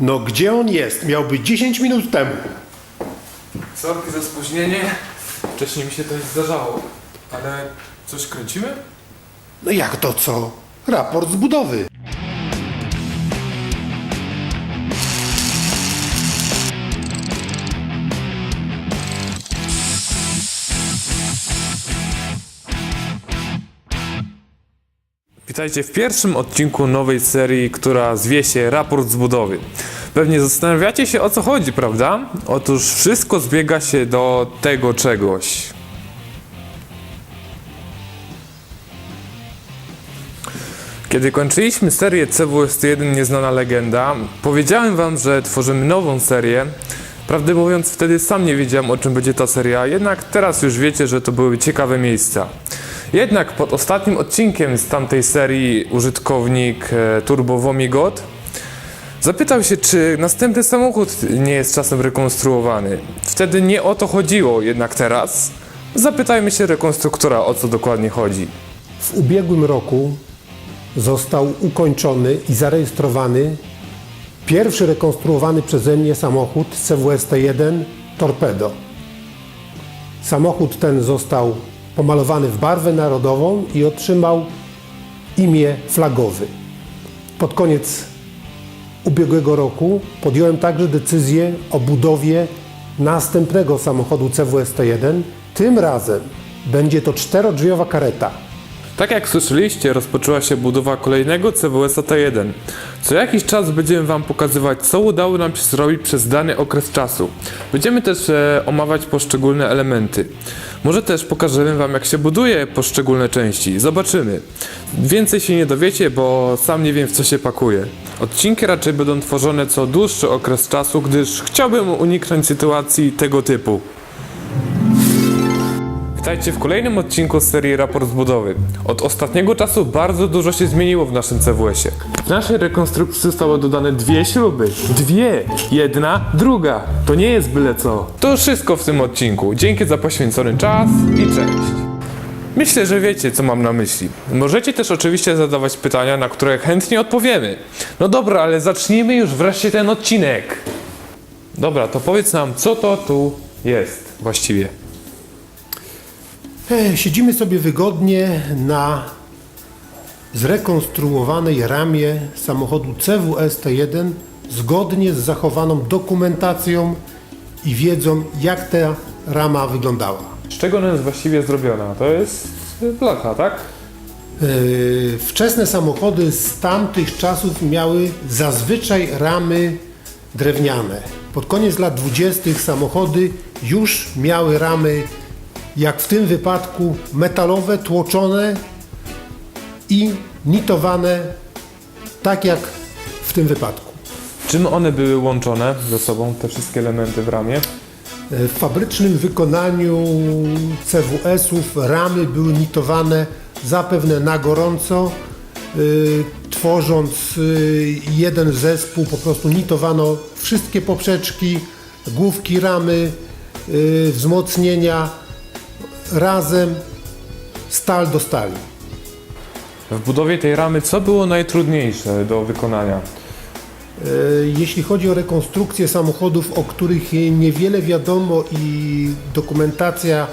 No gdzie on jest? Miał być 10 minut temu. Sorki za spóźnienie. Wcześniej mi się to nie zdarzało. Ale coś kręcimy? No jak to co? Raport z budowy. Witajcie w pierwszym odcinku nowej serii, która zwie się Raport z budowy. Pewnie zastanawiacie się o co chodzi, prawda? Otóż wszystko zbiega się do tego czegoś. Kiedy kończyliśmy serię CWST1 Nieznana Legenda, powiedziałem wam, że tworzymy nową serię. Prawdę mówiąc, wtedy sam nie wiedziałem o czym będzie ta seria, jednak teraz już wiecie, że to były ciekawe miejsca. Jednak pod ostatnim odcinkiem z tamtej serii użytkownik e, Turbo Womigot zapytał się, czy następny samochód nie jest czasem rekonstruowany. Wtedy nie o to chodziło, jednak teraz zapytajmy się rekonstruktora, o co dokładnie chodzi. W ubiegłym roku został ukończony i zarejestrowany pierwszy rekonstruowany przeze mnie samochód CWST1 Torpedo. Samochód ten został pomalowany w barwę narodową i otrzymał imię flagowy. Pod koniec ubiegłego roku podjąłem także decyzję o budowie następnego samochodu CWST1. Tym razem będzie to czterodrzwiowa kareta. Tak jak słyszeliście, rozpoczęła się budowa kolejnego CWS T1. Co jakiś czas będziemy Wam pokazywać, co udało nam się zrobić przez dany okres czasu. Będziemy też e, omawiać poszczególne elementy. Może też pokażemy Wam, jak się buduje poszczególne części. Zobaczymy. Więcej się nie dowiecie, bo sam nie wiem, w co się pakuje. Odcinki raczej będą tworzone co dłuższy okres czasu, gdyż chciałbym uniknąć sytuacji tego typu. Witajcie w kolejnym odcinku z serii Raport z budowy. Od ostatniego czasu bardzo dużo się zmieniło w naszym CWS-ie. W naszej rekonstrukcji zostały dodane dwie śruby. Dwie! Jedna, druga. To nie jest byle co. To wszystko w tym odcinku. Dzięki za poświęcony czas i cześć. Myślę, że wiecie, co mam na myśli. Możecie też oczywiście zadawać pytania, na które chętnie odpowiemy. No dobra, ale zacznijmy już wreszcie ten odcinek. Dobra, to powiedz nam, co to tu jest właściwie. Siedzimy sobie wygodnie na zrekonstruowanej ramie samochodu CWS T1 zgodnie z zachowaną dokumentacją i wiedzą, jak ta rama wyglądała. Z czego ona jest właściwie zrobiona? To jest blacha, tak? Wczesne samochody z tamtych czasów miały zazwyczaj ramy drewniane. Pod koniec lat 20. samochody już miały ramy, jak w tym wypadku, metalowe, tłoczone i nitowane, tak jak w tym wypadku. Czym one były łączone ze sobą, te wszystkie elementy w ramie? W fabrycznym wykonaniu CWS-ów ramy były nitowane zapewne na gorąco, y, tworząc y, jeden zespół, po prostu nitowano wszystkie poprzeczki, główki ramy, y, wzmocnienia razem, stal do stali. W budowie tej ramy co było najtrudniejsze do wykonania? E, Jeśli chodzi o rekonstrukcję samochodów, o których niewiele wiadomo i dokumentacja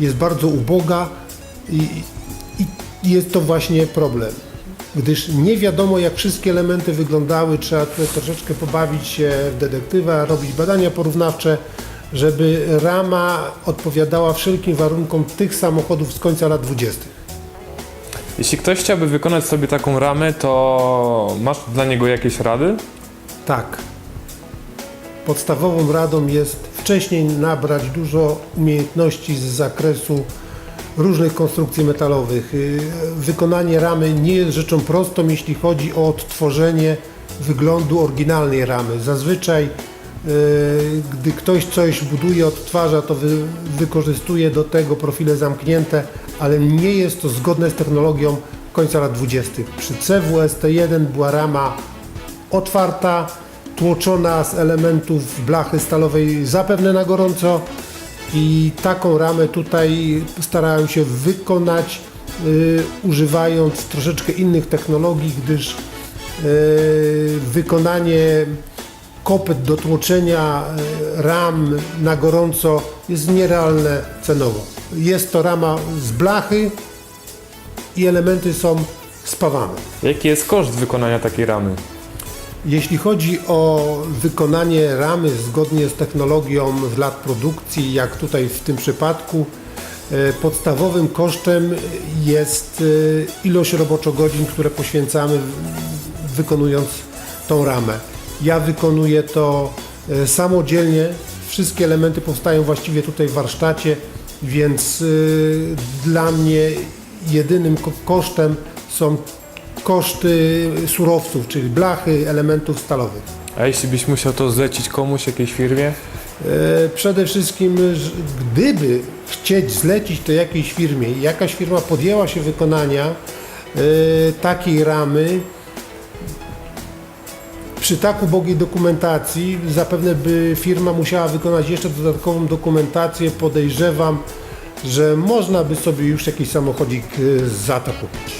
jest bardzo uboga, i, i jest to właśnie problem. Gdyż nie wiadomo, jak wszystkie elementy wyglądały, trzeba troszeczkę pobawić się w detektywa, robić badania porównawcze, żeby rama odpowiadała wszelkim warunkom tych samochodów z końca lat 20. Jeśli ktoś chciałby wykonać sobie taką ramę, to masz dla niego jakieś rady? Tak. Podstawową radą jest wcześniej nabrać dużo umiejętności z zakresu różnych konstrukcji metalowych. Y, Wykonanie ramy nie jest rzeczą prostą, jeśli chodzi o odtworzenie wyglądu oryginalnej ramy. Zazwyczaj, gdy ktoś coś buduje, odtwarza, to wy, wykorzystuje do tego profile zamknięte, ale nie jest to zgodne z technologią końca lat 20. Przy CWST1 była rama otwarta, tłoczona z elementów blachy stalowej zapewne na gorąco i taką ramę tutaj starałem się wykonać y, używając troszeczkę innych technologii, gdyż y, wykonanie kopyt do tłoczenia e, ram na gorąco jest nierealne cenowo. Jest to rama z blachy i elementy są spawane. Jaki jest koszt wykonania takiej ramy? Jeśli chodzi o wykonanie ramy zgodnie z technologią z lat produkcji, jak tutaj w tym przypadku, e, podstawowym kosztem jest e, ilość roboczogodzin, które poświęcamy wykonując tą ramę. Ja wykonuję to e, samodzielnie. Wszystkie elementy powstają właściwie tutaj w warsztacie, więc e, dla mnie jedynym ko- kosztem są koszty surowców, czyli blachy, elementów stalowych. A jeśli byś musiał to zlecić komuś, jakiejś firmie? E, Przede wszystkim, gdyby chcieć zlecić to jakiejś firmie jakaś firma podjęła się wykonania takiej ramy, przy tak ubogiej dokumentacji zapewne by firma musiała wykonać jeszcze dodatkową dokumentację. Podejrzewam, że można by sobie już jakiś samochodzik e, za to kupić.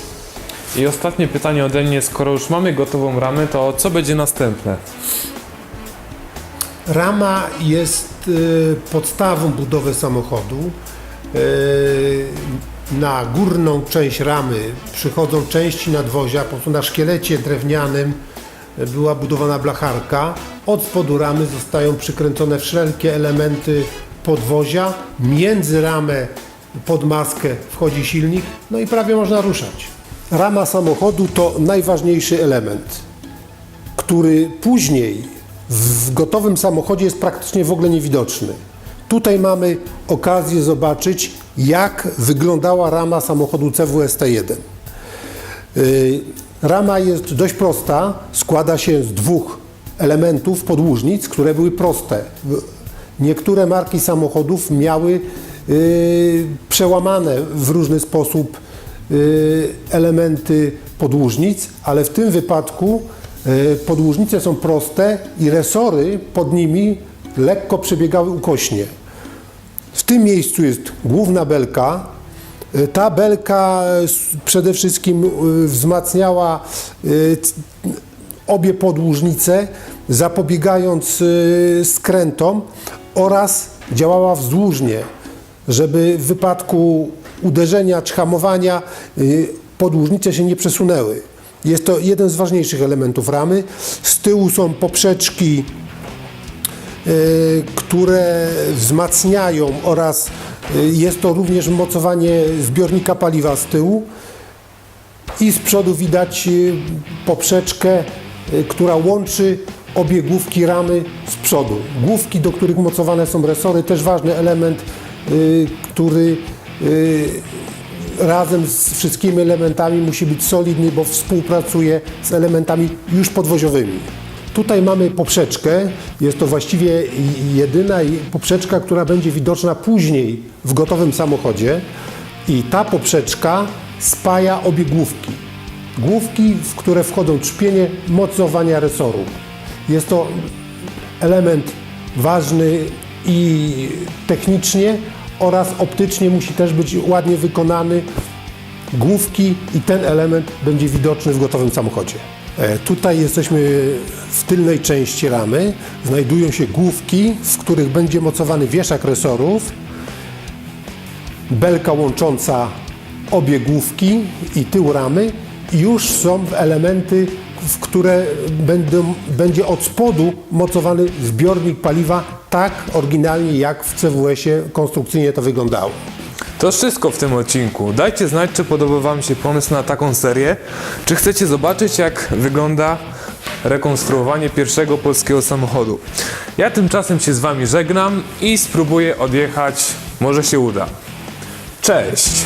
I ostatnie pytanie ode mnie, skoro już mamy gotową ramę, to co będzie następne? Rama jest y, podstawą budowy samochodu. Y, Na górną część ramy przychodzą części nadwozia, po prostu na szkielecie drewnianym y, była budowana blacharka. Od spodu ramy zostają przykręcone wszelkie elementy podwozia. Między ramę pod maskę wchodzi silnik, no i prawie można ruszać. Rama samochodu to najważniejszy element który później w gotowym samochodzie jest praktycznie w ogóle niewidoczny. Tutaj mamy okazję zobaczyć, jak wyglądała rama samochodu CWST1. Rama jest dość prosta, składa się z dwóch elementów podłużnic, które były proste. Niektóre marki samochodów miały yy, przełamane w różny sposób yy, elementy podłużnic, ale w tym wypadku yy, podłużnice są proste i resory pod nimi lekko przebiegały ukośnie. W tym miejscu jest główna belka. Y, Ta belka y, przede wszystkim y, wzmacniała obie podłużnice, zapobiegając skrętom oraz działała wzdłużnie, żeby w wypadku uderzenia czy hamowania podłużnice się nie przesunęły. Jest to jeden z ważniejszych elementów ramy. Z tyłu są poprzeczki które wzmacniają oraz jest to również mocowanie zbiornika paliwa z tyłu i z przodu widać y, poprzeczkę, y, która łączy obie główki ramy z przodu. Główki, do których mocowane są resory, też ważny element, y, który y, razem z wszystkimi elementami musi być solidny, bo współpracuje z elementami już podwoziowymi. Tutaj mamy poprzeczkę, jest to właściwie jedyna poprzeczka, która będzie widoczna później w gotowym samochodzie i ta poprzeczka spaja obie główki. Główki, w które wchodzą trzpienie mocowania resoru. Jest to element ważny i technicznie oraz optycznie musi też być ładnie wykonany. Główki i ten element będzie widoczny w gotowym samochodzie. E, Tutaj jesteśmy w tylnej części ramy. Znajdują się główki, w których będzie mocowany wieszak resorów, belka łącząca obie główki i tył ramy i już są elementy, w które będą, będzie od spodu mocowany zbiornik paliwa tak oryginalnie jak w CWS-ie konstrukcyjnie to wyglądało. To wszystko w tym odcinku. Dajcie znać, czy podoba Wam się pomysł na taką serię, czy chcecie zobaczyć, jak wygląda rekonstruowanie pierwszego polskiego samochodu. Ja tymczasem się z Wami żegnam i spróbuję odjechać, może się uda. Cześć!